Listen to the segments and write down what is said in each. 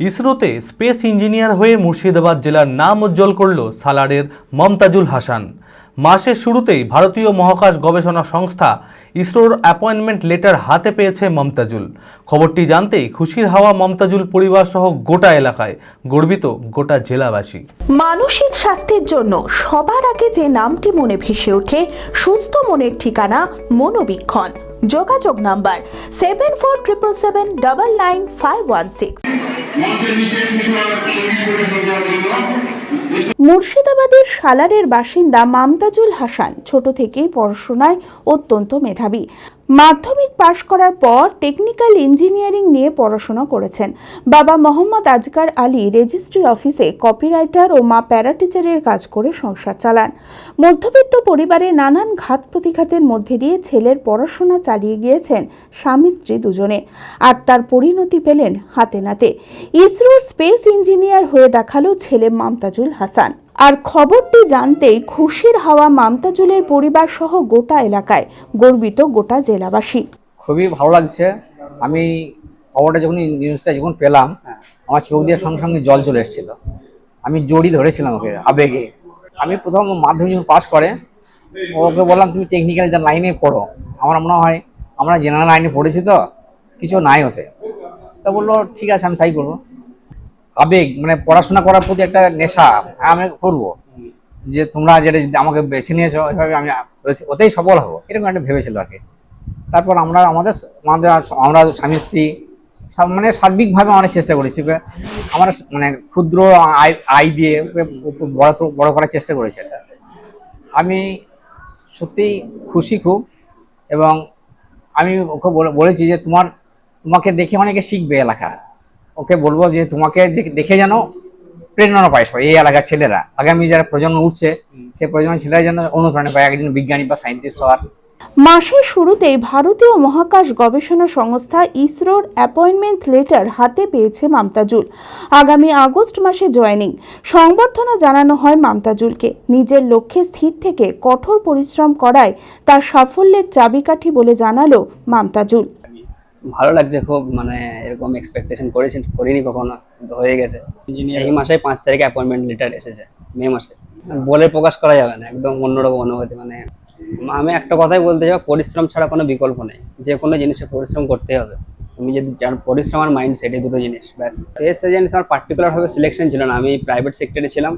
ইসরোতে space engineer হয়ে মুর্শিদাবাদ জেলার নাম উজ্জ্বল করল সালারের মমতাজুল হাসান। মাসের শুরুতেই ভারতীয় মহাকাশ গবেষণা সংস্থা ইসরোর অ্যাপয়েন্টমেন্ট লেটার হাতে পেয়েছে মমতাজুল। খবরটি জানতেই খুশির হাওয়া মমতাজুল পরিবার সহ গোটা এলাকায়, গর্বিত গোটা জেলাবাসী। মানসিক স্বাস্থ্যের জন্য সবার আগে যে নামটি মনে ভেসে ওঠে, সুস্থ মনের ঠিকানা মনোবীক্ষণ। যোগাযোগ number seven four triple seven double nine five one six. মুর্শিদাবাদের সালারের বাসিন্দা মামতাজুল হাসান ছোট থেকেই পড়াশোনায় অত্যন্ত মেধাবী। মাধ্যমিক পাশ করার পর টেকনিক্যাল ইঞ্জিনিয়ারিং নিয়ে পড়াশোনা করেছেন। বাবা মোহাম্মদ আজকার আলী রেজিস্ট্রি অফিসে কপিরাইটার ও মা প্যারাটিচারের কাজ করে সংসার চালান। মধ্যবিত্ত পরিবারে নানান ঘাত প্রতিঘাতের মধ্যে দিয়ে ছেলের পড়াশোনা চালিয়ে গিয়েছেন স্বামী স্ত্রী দুজনে। আর তার পরিণতি পেলেন হাতে নাতে। ইসরোর স্পেস ইঞ্জিনিয়ার হয়ে দেখাল ছেলে মামতাজুল হাসান। আর খবরটি জানতেই খুশির হাওয়া মামতাজুলের পরিবার সহ গোটা এলাকায়, গর্বিত গোটা জেলাবাসী। খুবই ভালো লাগছে। আমি খবরটা যখন নিউজটা যখন পেলাম, আমার চোখ দিয়ে সঙ্গে সঙ্গে জল চলে এসেছিল। আমি জড়ি ধরেছিলাম ওকে আবেগে। আমি প্রথম মাধ্যমিক যখন পাস করে, ওকে বললাম, তুমি টেকনিক্যাল যা লাইনে পড়ো। আমার মনে হয়, আমরা জেনারেল লাইনে পড়েছি তো, কিছু নাই ওতে। তা বলল, ঠিক আছে, আমি তাই করব। আবেগ মানে পড়াশোনা করার প্রতি একটা নেশা আমি করব। যে তোমরা যেটা যদি আমাকে বেছে নিয়েছো ওইভাবে আমি ওতেই সফল হব। এরকম একটা ভেবেছিল আর কি। তারপর আমরা আমাদের আমাদের আমরা স্বামী, স্ত্রী মানে সার্বিকভাবে অনেক চেষ্টা করেছি। আমরা মানে ক্ষুদ্র আয় আয় দিয়ে বড় বড় করার চেষ্টা করেছি। আমি সত্যিই খুশি খুব এবং আমি ওকে বলেছি যে তোমার, তোমাকে দেখে অনেকে শিখবে এলাকা। ওকে বলব যে তোমাকে যে দেখে যেন প্রেরণা পায় সবাই, এই এলাকার ছেলেরা। আগামী যারা প্রজন্ম উঠছে সেই প্রজন্মের ছেলেরা যেন অনুপ্রেরণা পায় একজন বিজ্ঞানী বা সায়েন্টিস্ট হওয়ার। মাসের শুরুতেই ভারতীয় মহাকাশ গবেষণা সংস্থা ইসরোর অ্যাপয়েন্টমেন্ট লেটার হাতে পেয়েছে মামতাজুল। আগামী আগস্ট মাসে জয়েনিং। সংবর্ধনা জানানো হয় মামতাজুলকে। নিজের লক্ষ্যে স্থির থেকে কঠোর পরিশ্রম করায় তার সাফল্যের চাবিকাঠি বলে জানালো মামতাজুল। ভালো লাগছে খুব মানে এরকম এক্সপেকটেশন করেছি করিনি কখনো কিন্তু হয়ে গেছে। এই মাসে পাঁচ তারিখে অ্যাপয়েন্টমেন্ট লেটার এসেছে মে মাসে। বলে প্রকাশ করা যাবে না একদম অন্যরকম অনুভূতি মানে আমি একটা কথাই বলতে চাই পরিশ্রম ছাড়া কোনো বিকল্প নেই যে কোনো জিনিসে পরিশ্রম করতে হবে। তুমি যদি যার পরিশ্রম আর মাইন্ড সেট এই দুটো জিনিস ব্যাস। এস এজেন্সি আমার পার্টিকুলারভাবে সিলেকশন ছিল না আমি প্রাইভেট সেক্টরে ছিলাম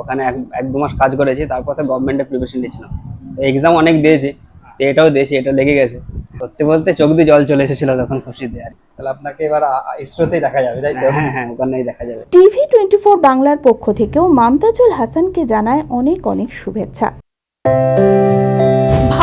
ওখানে এক এক দু মাস কাজ করেছি তারপর তো গভর্নমেন্টের প্রিপারেশন নিয়েছিলাম। এক্সাম অনেক দিয়েছি এটাও দেশি এটা লেগে গেছে। সত্যি বলতে চোখ দিয়ে জল চলে এসেছিল তখন খুশিতে আর তাহলে আপনাকে এবার ইসরোতেই দেখা যাবে তাই তো? হ্যাঁ হ্যাঁ ওখানেই দেখা যাবে। টিভি টোয়েন্টি ফোর বাংলার পক্ষ থেকেও মামতাজুল হাসানকে জানায় অনেক অনেক শুভেচ্ছা।